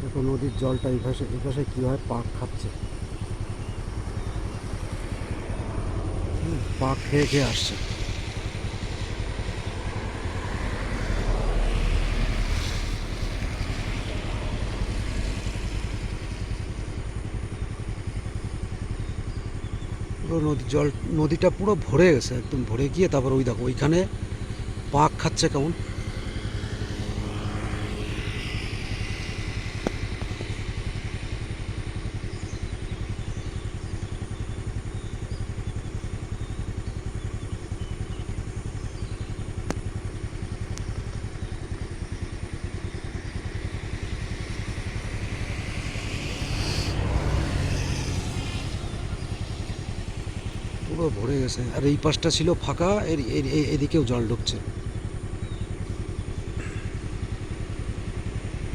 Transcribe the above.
দেখো নদীর জলটা এই পাশে এই পাশে কীভাবে পাক খাচ্ছে। পাক খেয়ে খেয়ে আসছে। পুরো নদীর জল, নদীটা পুরো ভরে গেছে, একদম ভরে গিয়ে তারপর ওই দেখো, ওইখানে পাক খাচ্ছে কেমন? পুরো ভরে গেছে। আর এই পাশটা ছিল ফাঁকা এর এদিকেও জল ঢুকছে।